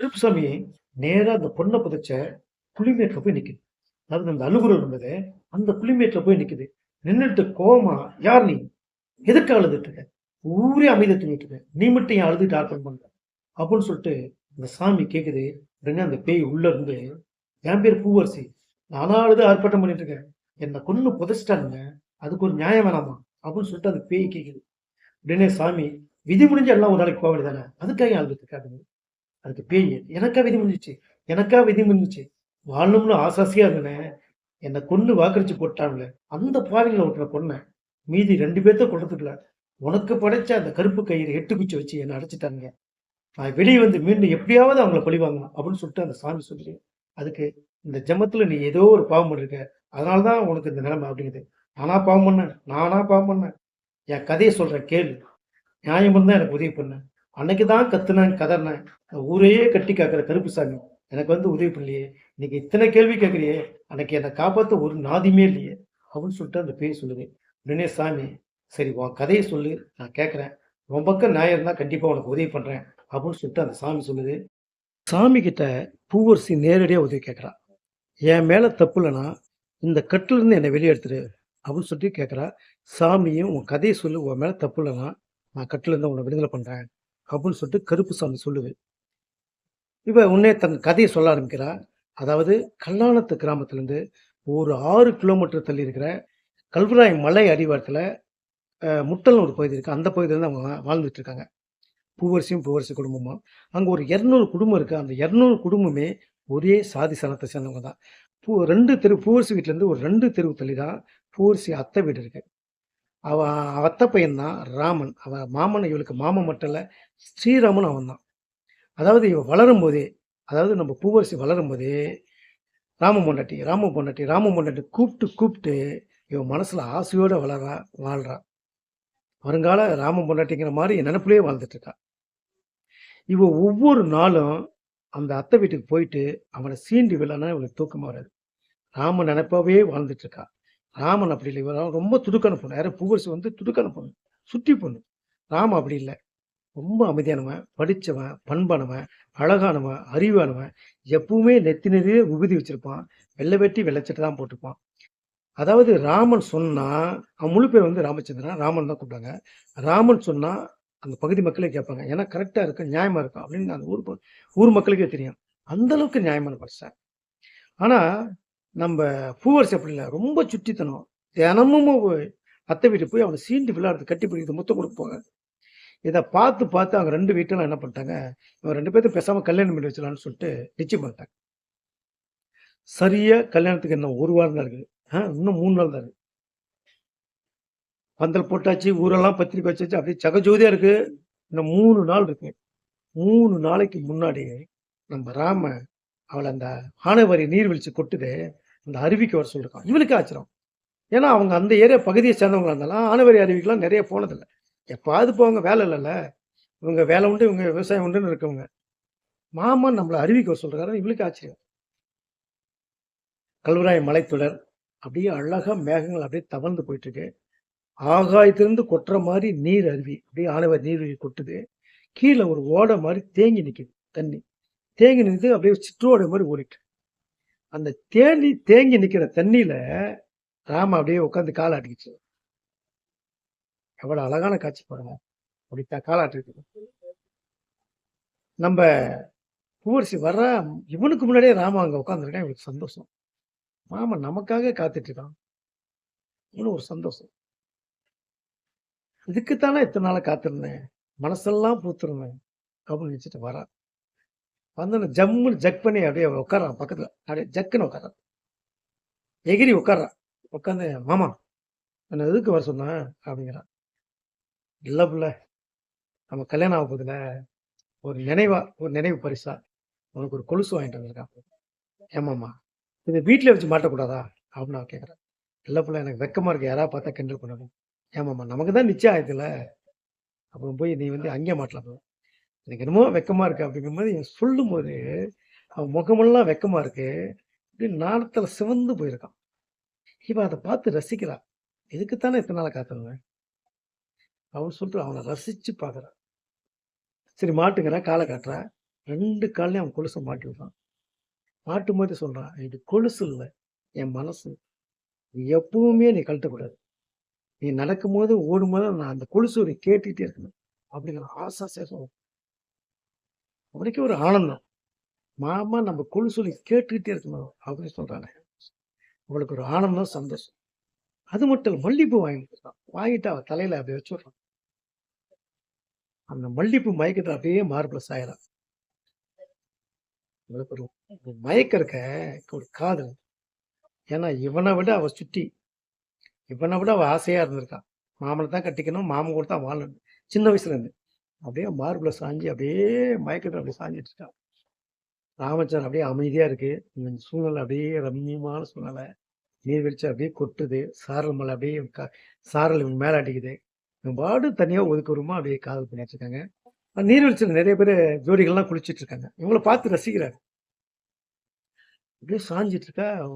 கருப்புசாமி நேராக அந்த பொண்ணை புதைச்ச புளிமேட்ல போய் நிற்குது அதாவது அந்த அழுகுரம் இருந்தது. அந்த புளிமேட்ல போய் நிற்குது நின்றுட்டு கோமா யார் நீ? எதுக்கு அழுதுட்டு இருக்க? ஊரே அமைதி தூங்கிட்டு இருக்க. நீ மட்டும் ஏன் அழுதுட்டு ஆர்ப்பம் பண்ற? அப்படின்னு சொல்லிட்டு அந்த சாமி கேட்குது உடனே அந்த பேய் உள்ள இருந்து என் பேர் பூவரசி. நானா அழுது ஆர்ப்பாட்டம் பண்ணிட்டு இருக்கேன். என்னை கொண்டு புதைச்சிட்டாங்க அதுக்கு ஒரு நியாயம் வேணாமா? அப்படின்னு சொல்லிட்டு அந்த பேய் கேட்குது உடனே சாமி விதி முடிஞ்ச எல்லாம் ஒரு நாளைக்கு போக வேண்டியதானே அதுக்காக அழுதுட்டு இருக்காது அதுக்கு பேய் எனக்கா விதி முடிஞ்சிச்சு. எனக்கா விதி முடிஞ்சிச்சு. வாழணும்னு ஆசாசியா இருந்தேன். என்னை கொன்னு வாக்களிச்சு போட்டாங்களே அந்த பாவிங்களை ஒருத்தனை பொண்ணை மீதி ரெண்டு பேர்த்த கொண்டதுக்குல உனக்கு படைச்ச அந்த கருப்பு கயிறு எட்டு குச்சி வச்சு என்னை அடைச்சிட்டாங்க நான் வெளியே வந்து மீண்டும் எப்படியாவது அவங்கள பழிவாங்கணும் அப்படின்னு சொல்லிட்டு அந்த சாமி சொல்லி அதுக்கு இந்த ஜெமத்தில் நீ ஏதோ ஒரு பாவம் பண்ணிருக்க. அதனாலதான் உனக்கு இந்த நிலைமை அப்படிங்குது. நானா பாவம் பண்ணேன். நானா பாவம் பண்ணேன். என் கதையை சொல்றேன் கேளு. நியாயம் தான் எனக்கு உதவி பண்ணேன் அன்னைக்கு தான் கத்துனேன் கதறினேன். ஊரையே கட்டி காக்கிற கருப்பு சாமி. எனக்கு வந்து உதவி பண்ணலையே. இன்னைக்கு இத்தனை கேள்வி கேட்குறியே. அன்னைக்கு என்னை காப்பாற்ற ஒரு நாதியுமே இல்லையே. அப்படின்னு சொல்லிட்டு அந்த பேய் சொல்லுது. உடனே சாமி சரி உன் கதையை சொல்லு. நான் கேட்குறேன். உன் பக்கம் நியாயம் இருந்தால் கண்டிப்பாக உனக்கு உதவி பண்ணுறேன் அப்படின்னு சொல்லிட்டு அந்த சாமி சொல்லுது. சாமி கிட்ட பூவரசி நேரடியாக உதவி கேட்குறா. என் மேலே தப்பு இல்லைன்னா இந்த கட்டிலேருந்து என்னை வெளியே எடுத்துரு அப்படின்னு சொல்லிட்டு கேட்குறா. சாமியும் உன் கதையை சொல்லு. உன் மேலே தப்பு இல்லைன்னா நான் கட்டிலிருந்து உன்னை விடுதலை பண்ணுறேன் அப்படின்னு சொல்லிட்டு கருப்பு சாமி சொல்லுது. இவ உன்னே தன் கதையை சொல்ல ஆரம்பிக்கிறா. அதாவது கல்லாணத்து கிராமத்துலேருந்து ஒரு ஆறு கிலோமீட்டர் தள்ளி இருக்கிற கல்வராய் மலை அடிவாரத்தில் முட்டல்னு ஒரு பகுதி இருக்குது அந்த பகுதியிலேருந்து அவங்க வாழ்ந்துட்டு இருக்காங்க. பூவரசியும் பூவரசி குடும்பமும். அங்கே ஒரு இரநூறு குடும்பம் இருக்குது அந்த இரநூறு குடும்பமே ஒரே சாதி சனத்தை சேர்ந்தவங்க தான் பூ ரெண்டு தெரு பூவரசி வீட்டிலேருந்து ஒரு ரெண்டு தெருவு தள்ளி தான் பூவரசி அத்தை வீடு இருக்குது அவ அத்த அத்தை பையன் தான் ராமன். அவ மாமன் இவளுக்கு மாமன் மட்டும் இல்லை ஸ்ரீராமன் அவன் தான் அதாவது இவ வளரும் போதே அதாவது நம்ம பூவரசி வளரும் போதே ராம பொண்டாட்டி ராம பொண்டாட்டி ராம பொண்டாட்டி கூப்பிட்டு கூப்பிட்டு இவன் மனசில் ஆசையோடு வளரா வாழ்றா. வருங்கால ராம பொண்டாட்டிங்கிற மாதிரி நினப்புலேயே நினைப்புலயே வாழ்ந்துட்டு இருக்கா. இவ ஒவ்வொரு நாளும் அந்த அத்தை வீட்டுக்கு போயிட்டு அவனை சீண்டி விழானா இவளுக்கு தூக்கமாக வராது. ராமன் நினைப்பாவே வாழ்ந்துட்டு இருக்கா. ராமன் அப்படி இல்லை. இவர் ரொம்ப துடுக்கான பொண்ணு யாரும் பூவரசி வந்து துடுக்கான பொண்ணு சுற்றி பொண்ணு ராமன் அப்படி இல்லை. ரொம்ப அமைதியானவன் படித்தவன் பண்பானவன் அழகானவன் அறிவானவன். எப்பவுமே நெத்தி நிறைய விபூதி வச்சிருப்பான். வெள்ளை வெட்டி வெள்ளச்சட்டை தான் போட்டுப்பான். அதாவது ராமன் சொன்னால் அவன் முழு பேர் வந்து ராமச்சந்திரன். ராமன் தான் கூப்பிட்டாங்க ராமன் சொன்னால் அந்த பகுதி மக்களே கேட்பாங்க. ஏன்னா கரெக்டாக இருக்கும் நியாயமாக இருக்கும் அப்படின்னு அந்த ஊர் ஊர் மக்களுக்கே தெரியும். அந்த அளவுக்கு நியாயமான பரிசன் ஆனால் நம்ம பூவர்ஸ் அப்படி இல்லை ரொம்ப சுட்டித்தனம். தினமும் போய் அத்தை வீட்டுக்கு போய் அவனை சீண்டு விளையாடுறது கட்டி பிடிக்கிறது முத்தம் கொடுப்பாங்க இதை பார்த்து பார்த்து அவங்க ரெண்டு வீட்டெல்லாம் என்ன பண்ணிட்டாங்க இவன் ரெண்டு பேர்த்தையும் பேசாமல் கல்யாணம் பண்ணி வச்சலாம்னு சொல்லிட்டு நிச்சயம் பண்ணிட்டாங்க. சரியாக கல்யாணத்துக்கு இன்னும் ஒரு வாரம் தான் இருக்குது. ஆ, இன்னும் மூணு நாள் தான் இருக்குது. பந்தல் போட்டாச்சு ஊரெல்லாம் பத்திரிக்கை வச்சாச்சு அப்படியே சகஜோதியாக இருக்கு. இன்னும் மூணு நாள் இருக்கு. மூணு நாளைக்கு முன்னாடி நம்ம ராம அவளை அந்த ஆனவரி நீர்வீழ்ச்சி கொட்டுது. அந்த அருவிக்கு வர சொல்லியிருக்கான் இவனுக்கு ஆச்சரியம். ஏன்னா அவங்க அந்த ஏரியா பகுதியை சேர்ந்தவங்களா இருந்தாலும் ஆனைவரி அருவிக்கெலாம் நிறைய போனதில்லை. எப்பாவது போங்க வேலை இல்லைல்ல. இவங்க வேலை உண்டு இவங்க விவசாயம் உண்டுன்னு இருக்கவங்க. மாமன் நம்மளை அருவிக்கு வர சொல்கிறாரு இவளுக்கு ஆச்சரியம். கல்வராய மலைத்தொடர் அப்படியே அழகா மேகங்கள் அப்படியே தவழ்ந்து போயிட்டு இருக்கு ஆகாயத்திலிருந்து கொட்டுற மாதிரி நீர் அருவி அப்படியே ஆனவர் நீர் கொட்டுது. கீழே ஒரு ஓடை மாதிரி தேங்கி நிற்கிது தண்ணி. தேங்கி நின்று அப்படியே சிற்றோடை மாதிரி ஓடிட்டு. அந்த தேனி தேங்கி நிக்கிற தண்ணியில ராம அப்படியே உட்காந்து காலாட்டிக்கிச்சு எவ்வளவு அழகான காட்சி பாருங்க. அப்படித்தான் காலாட்டிருக்கு நம்ம பூவரசி வர்ற இவனுக்கு முன்னாடியே ராம அங்க உட்காந்துருக்கேன் இவனுக்கு சந்தோஷம். மாமன் நமக்காக காத்துட்டு இருக்கான். இவனு ஒரு சந்தோஷம். இதுக்குத்தானே இத்தனை நாளா காத்திருந்தேன். மனசெல்லாம் பூத்துருந்தேன். அப்படின்னு நினைச்சிட்டு வரான். வந்து ஜம்முன்னு ஜக் பண்ணி அப்படியே உட்காரான் பக்கத்தில். அப்படியே ஜக்குன்னு உட்காரான் எகிரி உட்கார்றான். உட்காந்து மாமா என்ன எதுக்கு வர சொன்னேன் அப்படிங்கிறான். இல்லை புள்ள நம்ம கல்யாணம் ஆக போதில் ஒரு நினைவா ஒரு நினைவு பரிசா? உனக்கு ஒரு கொலுசு வாங்கிட்டு வந்திருக்கான். ஏமாம்மா இது வீட்டில் வச்சு மாட்டக்கூடாதா? அப்படின்னு நான் கேட்குறேன் இல்லை பிள்ளை எனக்கு வெக்கமாக இருக்கு. யாராவது பார்த்தா கிண்டல் பண்ணணும். ஏமாம்மா நமக்கு தான் நிச்சயம் ஆயிடுதுல. அப்புறம் போய் நீ வந்து அங்கே மாட்டலாம். எனக்கு என்னமோ வெக்கமாக இருக்கு அப்படிங்கும்போது மாதிரி சொல்லும் போது அவன் முகமெல்லாம் வெக்கமாக இருக்கு இப்படி நாணத்தில் சிவந்து போயிருக்கான். இவன் அதை பார்த்து ரசிக்கிறான். இதுக்குத்தானே இத்தனை நாளை காத்துருவேன் அவன் சொல்லிட்டு அவனை ரசித்து பார்க்குறான். சரி மாட்டுங்கிறான் காலை காட்டுறான். ரெண்டு கால்லையும் அவன் கொலுசை மாட்டி விடுறான் மாட்டும் போது சொல்கிறான் இது கொலுசு இல்லை என் மனசு. நீ எப்பவுமே நீ கழட்டக்கூடாது நீ நடக்கும்போது ஓடும்போது நான் அந்த கொலுசு நீ கேட்டுக்கிட்டே இருக்கணும். அப்படிங்கிற ஆசா சேசம் ஒரு ஆனந்தம். மாமா நம்ம கொலுசொலி கேட்டுக்கிட்டே இருக்கணும். அப்படின்னு சொல்கிறாங்க அவளுக்கு ஒரு ஆனந்தம் சந்தோஷம். அது மட்டும் இல்லை மல்லிப்பூ வாங்கி கொடுத்தான் வாங்கிட்டு அவள் தலையில அப்படியே வச்சுடுறான். அந்த மல்லிப்பூ மயக்கத்தை அப்படியே மார்பிள சாயலாம் மயக்க ஒரு இருக்க ஒரு காதல். ஏன்னா இவனை விட அவள் சுட்டி. இவனை விட அவள் ஆசையாக இருந்திருக்கான். மாமனை தான் கட்டிக்கணும் மாமன் கூட தான் வாழணும். சின்ன வயசுலேருந்து அப்படியே மார்பில் சாஞ்சி அப்படியே மயக்கத்தில் அப்படியே சாஞ்சிட்டு இருக்கான். ராமச்சந்திரன் அப்படியே அமைதியாக இருக்குது இந்த சூழ்நிலை அப்படியே ரம்மியமான சூழ்நிலை. நீர்வீழ்ச்சி அப்படியே கொட்டுது. சாரல் மலை அப்படியே க- சாரல் இவன் மேலே அடிக்குது. இவன் பாடு தனியாக ஒதுக்குறமா அப்படியே காதல் பண்ணிட்டு இருக்காங்க. நீர்வீழ்ச்சியில் நிறைய பேர் ஜோடிகள்லாம் குளிச்சுட்டு இருக்காங்க. இவங்கள பார்த்து ரசிக்கிறாரு. அப்படியே சாஞ்சிட்டு இருக்கா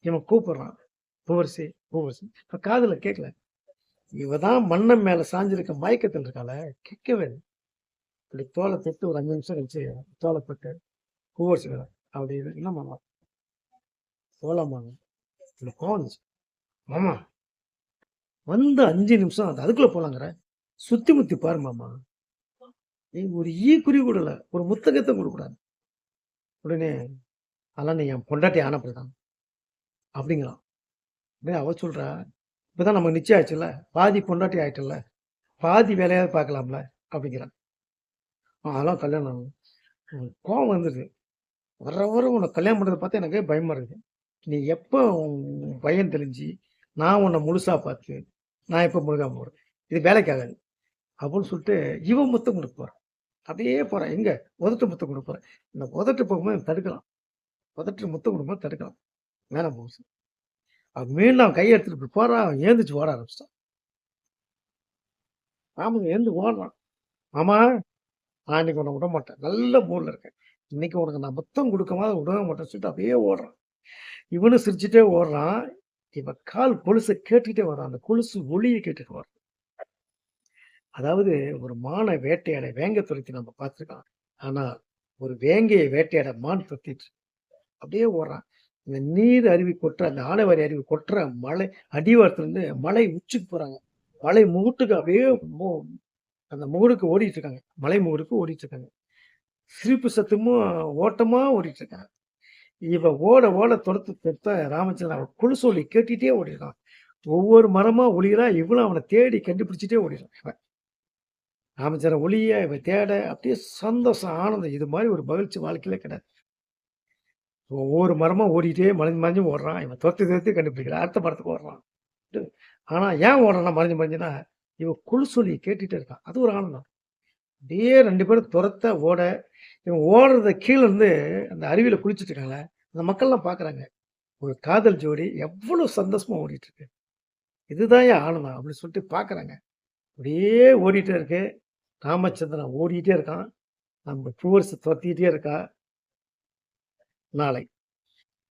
இவன் கூப்பிடுறான். பூவரசி பூவரசி. இப்போ காதில் கேட்கல இவ தான் மண்ணம் மேலே சாஞ்சிருக்க மயக்கத்தில் இருக்கால கேட்கவே இல்லை. இப்படி தோலை தொட்டு ஒரு அஞ்சு நிமிஷம் கழிச்சு தோலை தொட்டு பூவரசி அப்படி என்ன மாமா? சோளமாங்க இப்படி கோவம் மாமா வந்து அஞ்சு நிமிஷம் அது அதுக்குள்ளே போகலாங்கிற சுத்தி முத்தி பாரு மாமா. நீ ஒரு ஈ குறி கூடல ஒரு முத்தகத்தை கொடுக்கூடாது உடனே அதெல்லாம் நீ என் பொண்டாட்டி ஆனப்படுதான் அப்படிங்களாம் அப்படியே அவ சொல்றா இப்பதான் நமக்கு நிச்சயம் ஆச்சுல்ல? பாதி பொண்டாட்டி ஆகிட்டல பாதி வேலையாவது பார்க்கலாம்ல? அப்படிங்கிறான். அதெல்லாம் கல்யாணம் ஆகும். கோவம் வந்துடுது வர வர உன்னை கல்யாணம் பண்ணுறதை பார்த்தா எனக்கு பயமாக இருக்குது நீ எப்போ பையன் தெரிஞ்சு நான் உன்னை முழுசாக பார்த்து நான் எப்போ முழுகாம போகிறேன் இது வேலைக்காகாது அப்படின்னு சொல்லிட்டு இவன் முத்தம் கொடுக்க போகிறான் அப்படியே போகிறான் எங்கே? உதட்டு முத்தம் கொடுக்க போகிறேன் இந்த உதட்டு போகும்போது தடுக்கலாம். உதட்டு முத்தம் கொடுக்கும்போது தடுக்கலாம். வேணாம் போகுது அவன் மீண்டும் அவன் கையை எடுத்துட்டு இப்படி போறான். அவன் ஏந்திச்சு ஓட ஆரம்பிச்சிட்டான். ஆமாங்க ஏந்து ஓடுறான். ஆமாம் நான் இன்னைக்கு உன்னை விட மாட்டேன். நல்ல மூடில் இருக்கேன். இன்னைக்கு உனக்கு நான் மொத்தம் கொடுக்கமா விடவே மாட்டேன்னு சொல்லிட்டு அப்படியே ஓடுறான். இவனும் சிரிச்சுட்டே ஓடுறான். இவன் கால் கொலுசை கேட்டுக்கிட்டே வரான் அந்த கொலுசு ஒளியை கேட்டுட்டு வரான் அதாவது ஒரு மானை வேட்டையாட வேங்க துரத்தி நம்ம பார்த்துருக்கோம் ஆனா ஒரு வேங்கையை வேட்டையாட மான் துரத்திட்டு அப்படியே ஓடுறான். இந்த நீர் அருவி கொட்டுற அந்த ஆனவரி அருவி கொட்டுற மலை அடிவாரத்துல இருந்து மலை உச்சிக்கு போறாங்க. மலை முகுட்டுக்கு அப்படியே அந்த முகுடுக்கு ஓடிட்டு இருக்காங்க மலை முகுடுக்கு ஓடிட்டு இருக்காங்க சிரிப்பு சத்தமும் ஓட்டமா ஓடிட்டு இருக்காங்க இவன் ஓட ஓட துரத்து துரத்த ராமச்சந்திரன் அவன் குழுசொலி கேட்டுட்டே ஓடிடுறான். ஒவ்வொரு மரமா ஒளிகிறா இவளும் அவனை தேடி கண்டுபிடிச்சிட்டே ஓடிடுறான் இவன். ராமச்சந்திரன் ஒளிய இவன் தேட அப்படியே சந்தோஷம் ஆனந்தம். இது மாதிரி ஒரு மகிழ்ச்சி வாழ்க்கையில கிடையாது. ஒவ்வொரு மரமா ஓடிட்டே மறைஞ்சு மறைஞ்சு ஓடுறான். இவன் துரத்து துரத்தி கண்டுபிடிக்கிறான். அடுத்த மரத்துக்கு ஓடுறான். ஆனா ஏன் ஓடுறான் மறைஞ்சு மறைஞ்சுனா இவன் குழுசொலி கேட்டுட்டு இருக்கான் அது ஒரு ஆனந்தம். அப்படியே ரெண்டு பேரும் துரத்த ஓட இவன் ஓடுறத கீழே இருந்து அந்த அருவியில் குளிச்சுட்டு இருக்காங்களே அந்த மக்கள்லாம் பார்க்குறாங்க ஒரு காதல் ஜோடி எவ்வளோ சந்தோஷமாக ஓடிட்டு இருக்கு. இதுதான் என் ஆனந்தம் அப்படின்னு சொல்லிட்டு பார்க்குறாங்க அப்படியே ஓடிட்டே இருக்கு. ராமச்சந்திரன் ஓடிட்டே இருக்கான். நம்ம பூவரசு துரத்திக்கிட்டே இருக்கா. நாளை.